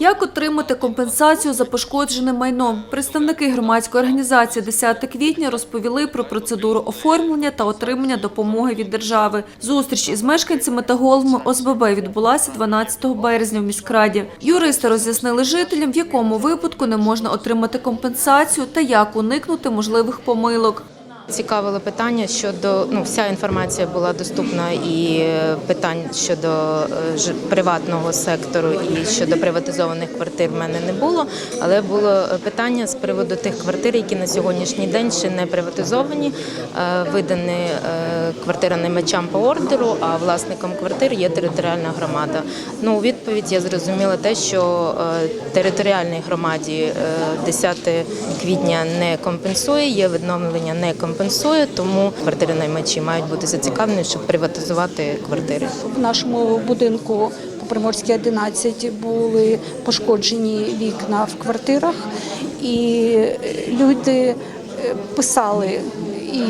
Як отримати компенсацію за пошкоджене майно? Представники громадської організації «10 квітня» розповіли про процедуру оформлення та отримання допомоги від держави. Зустріч із мешканцями та головами ОСББ відбулася 12 березня в міськраді. Юристи роз'яснили жителям, в якому випадку не можна отримати компенсацію та як уникнути можливих помилок. Цікавило питання щодо ну вся інформація була доступна і е, питань щодо е, приватного сектору і щодо приватизованих квартир в мене не було. Але було е, питання з приводу тих квартир, які на сьогоднішній день ще не приватизовані. Видані квартира наймачам по ордеру, а власником квартир є територіальна громада. Ну у відповідь я зрозуміла те, що територіальній громаді е, 10 квітня не компенсує, є відновлення не компенсує, тому квартири наймачі мають бути зацікавлені, щоб приватизувати квартири. В нашому будинку по Приморській 11 були пошкоджені вікна в квартирах, і люди е, писали і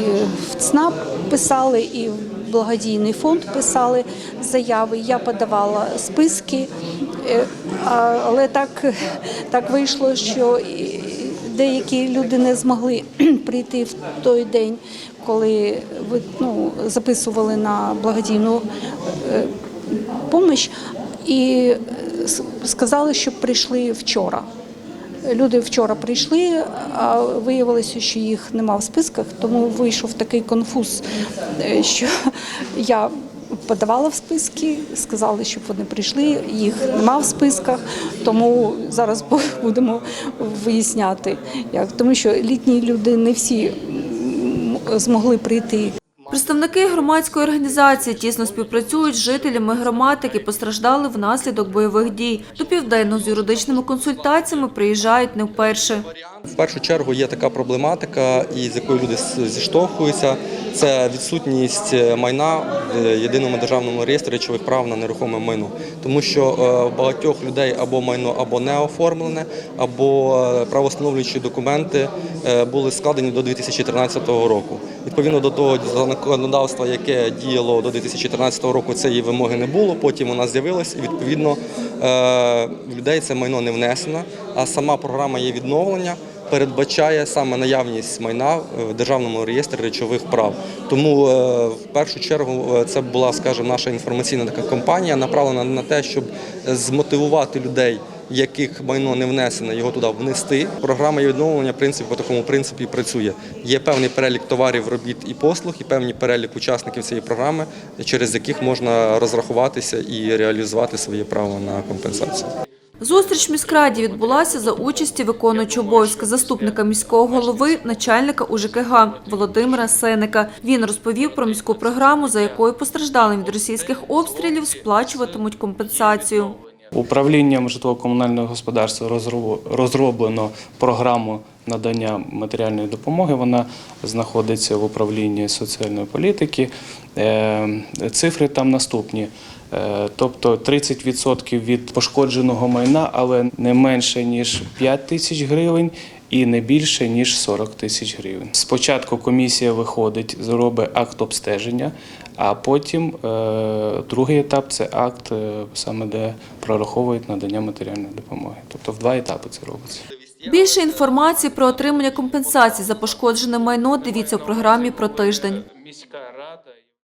в ЦНАП писали, і в благодійний фонд писали заяви. Я подавала списки, е, але так, так вийшло, що деякі люди не змогли прийти в той день, коли ну, записували на благодійну е, помощь, і е, сказали, щоб прийшли вчора. Люди вчора прийшли, а виявилося, що їх нема в списках, тому вийшов такий конфуз, е, що я подавала в списки, сказали, щоб вони прийшли, їх нема в списках, тому зараз будемо виясняти, як тому що літні люди не всі змогли прийти. Представники громадської організації тісно співпрацюють з жителями громад, які постраждали внаслідок бойових дій. До південного з юридичними консультаціями приїжджають не вперше. В першу чергу є така проблематика, з якою люди зіштовхуються. Це відсутність е, майна в єдиному державному реєстрі речових прав на нерухоме майно, тому що е, багатьох людей або майно або не оформлене, або е, правостановлюючі документи були складені до 2013 року. Відповідно до того законодавства, яке діяло до 2013 року, цієї вимоги не було. Потім вона з'явилась, і відповідно е, в людей це майно не внесено. А сама програма є відновлення передбачає саме наявність майна в державному реєстрі речових прав. Тому е, в першу чергу е, це була, скажімо, наша інформаційна така кампанія, направлена на те, щоб змотивувати людей. Яких майно не внесено, його туди внести. Програма є відновлення в принципі по такому принципі працює. Є певний перелік товарів, робіт і послуг, і певний перелік учасників цієї програми, через яких можна розрахуватися і реалізувати своє право на компенсацію. Зустріч міськраді відбулася за участі виконуючого обов'язки заступника міського голови, начальника УЖКГ Володимира Сеника. Він розповів про міську програму, за якою постраждалим від російських обстрілів сплачуватимуть компенсацію. Управлінням житлово-комунального господарства розроблено програму надання матеріальної допомоги. Вона знаходиться в управлінні соціальної політики. Е, Цифри там наступні. Е, Тобто 30% від пошкодженого майна, але не менше ніж 5 тисяч гривень і не більше ніж 40 тисяч гривень. Спочатку комісія виходить, зробить акт обстеження, а потім е, другий етап це акт, е, саме де прораховують надання матеріальної допомоги. Тобто в два етапи це робиться. Більше інформації про отримання компенсації за пошкоджене майно дивіться у програмі про тиждень.